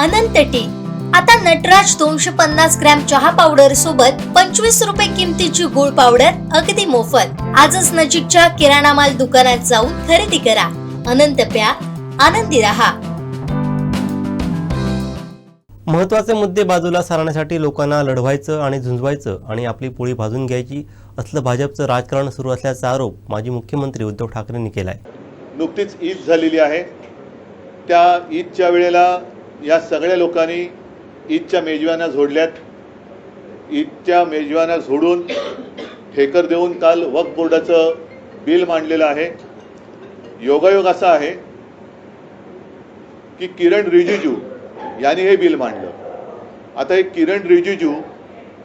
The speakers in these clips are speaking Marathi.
अनंत टी. आता नटराज दोनशे पन्नास ग्रॅम चहा पावडर सोबत पंचवीस रुपये किमतीची गुळ पावडर अगदी मोफत. आजच नजीकच्या किराणा माल दुकानात जाऊन खरेदी करा. अनंत प्या. आनंदी रहा. महत्त्वाचे मुद्दे बाजूला सारण्यासाठी लोकांना लढवायचं आणि झुंजवायचं आणि आपली पोळी भाजून घ्यायची असलं भाजपचं राजकारण सुरू असल्याचा आरोप माजी मुख्यमंत्री उद्धव ठाकरेंनी केला आहे नुकतीच ईद झालेली आहे. त्या ईदच्या वेळेला या सगळ्या लोकांनी ईदच्या मेजवान्या झोडल्यात. ईदच्या मेजवान्या झोडून ठेकर देऊन काल वक्फ बोर्डाचं बिल मांडलेलं आहे. योगायोग असा आहे की किरण रिजिजू यांनी हे बिल मांडलं. आता हे किरण रिजिजू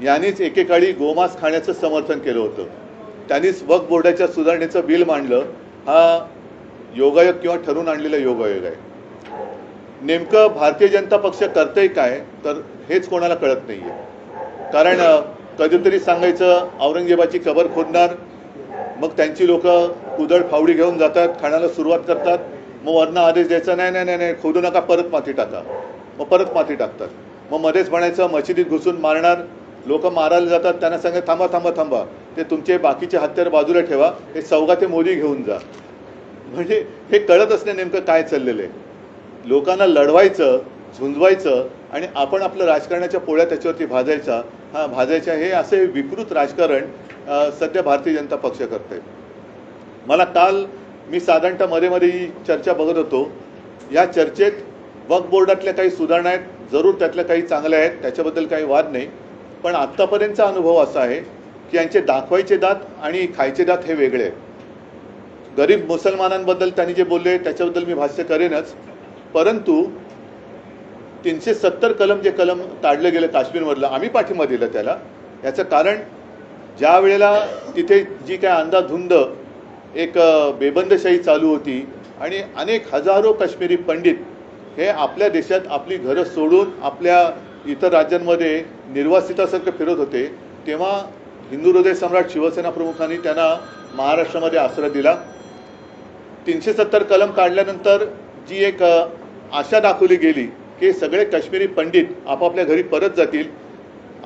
यांनीच एकेकाळी गोमांस खाण्याचं समर्थन केलं होतं. त्यांनीच वक्फ बोर्डाच्या सुधारणेचं बिल मांडलं. हा योगायोग किंवा ठरवून आणलेला योगायोग आहे. नेमकं भारतीय जनता पक्ष करतंय काय तर हेच कोणाला कळत नाहीये. कारण कधीतरी सांगायचं औरंगजेबाची कबर खोदणार मग त्यांची लोक कुदळ फावडी घेऊन जातात खाण्याला सुरुवात करतात मग वरनं आदेश द्यायचा नाही नाही नाही नाही खोदू नका परत माती टाका. मग परत माती टाकतात. मग मध्येच म्हणायचं मशिदीत घुसून मारणार लोक मारायला जातात त्यांना सांगा थांबा थांबा थांबा ते तुमचे बाकीचे हत्यार बाजूला ठेवा हे चौघा ते मोदी घेऊन जा. म्हणजे हे कळत असणे नेमकं काय चाललेलं आहे. लोकांना लढवायचं झुंजवायचं आणि आपण आपलं राजकारणाच्या पोळ्या त्याच्यावरती भाजायचा हा भाजायचा हे असे विकृत राजकारण सध्या भारतीय जनता पक्ष करते मला काल मी साधारणतः मध्ये मध्ये ही चर्चा बघत होतो. या चर्चेत वक्फ बोर्डातल्या काही सुधारणा आहेत जरूर त्यातल्या काही चांगल्या आहेत त्याच्याबद्दल काही वाद नाही. पण आत्तापर्यंतचा अनुभव असा आहे की यांचे दाखवायचे दात आणि खायचे दात हे वेगळे आहेत. गरीब मुसलमानांबद्दल त्यांनी जे बोलले त्याच्याबद्दल मी भाष्य करेनच. परंतु तीनशे सत्तर कलम जे कलम ताडलं गेलं काश्मीरमधलं आम्ही पाठिंबा दिला त्याला. याचं कारण ज्या वेळेला तिथे जी काय अंधाधुंद एक बेबंदशाही चालू होती आणि अनेक हजारो काश्मीरी पंडित हे आपल्या देशात आपली घरं सोडून आपल्या इतर राज्यांमध्ये निर्वासितासारखं फिरत होते तेव्हा हिंदू हृदय सम्राट शिवसेना प्रमुखांनी त्यांना महाराष्ट्रामध्ये आश्रय दिला. तीनशे सत्तर कलम काढल्यानंतर जी एक आशा दाखवली गेली की सगळे काश्मीरी पंडित आपापल्या घरी परत जातील.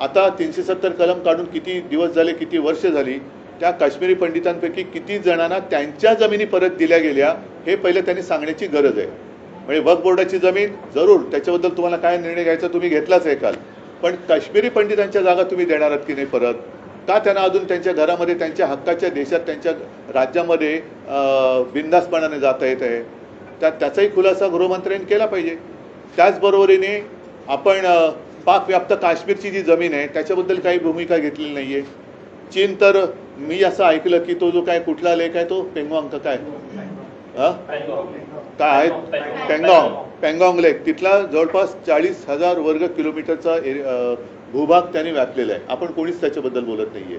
आता तीनशे सत्तर कलम काढून किती दिवस झाले किती वर्ष झाली त्या काश्मीरी पंडितांपैकी किती जणांना त्यांच्या जमिनी परत दिल्या गेल्या हे पहिले त्यांनी सांगण्याची गरज आहे. म्हणजे वक्फ बोर्डाची जमीन जरूर त्याच्याबद्दल तुम्हाला काय निर्णय घ्यायचा तुम्ही घेतलाच आहे काल. पण काश्मीरी पंडितांच्या जागा तुम्ही देणार आहात की नाही परत? का त्यांना अजून त्यांच्या घरामध्ये त्यांच्या हक्काच्या देशात त्यांच्या राज्यामध्ये बिंदासपणाने जाता येत आहे? त्या त्याचाही खुलासा गृहमंत्र्यांनी केला पाहिजे. त्याचबरोबरीने आपण पाकव्याप्त काश्मीरची जी जमीन आहे त्याच्याबद्दल काही भूमिका घेतलेली नाही आहे चीन तर मी असं ऐकलं की तो जो काय कुठला लेख आहे तो पेंगॉंग काय? काय आहे? पेंगॉंग. पेंगॉंग लेक. तिथला जवळपास चाळीस हजार वर्ग किलोमीटरचा भूभाग त्याने व्यापलेला आहे. आपण कोणीच त्याच्याबद्दल बोलत नाहीये.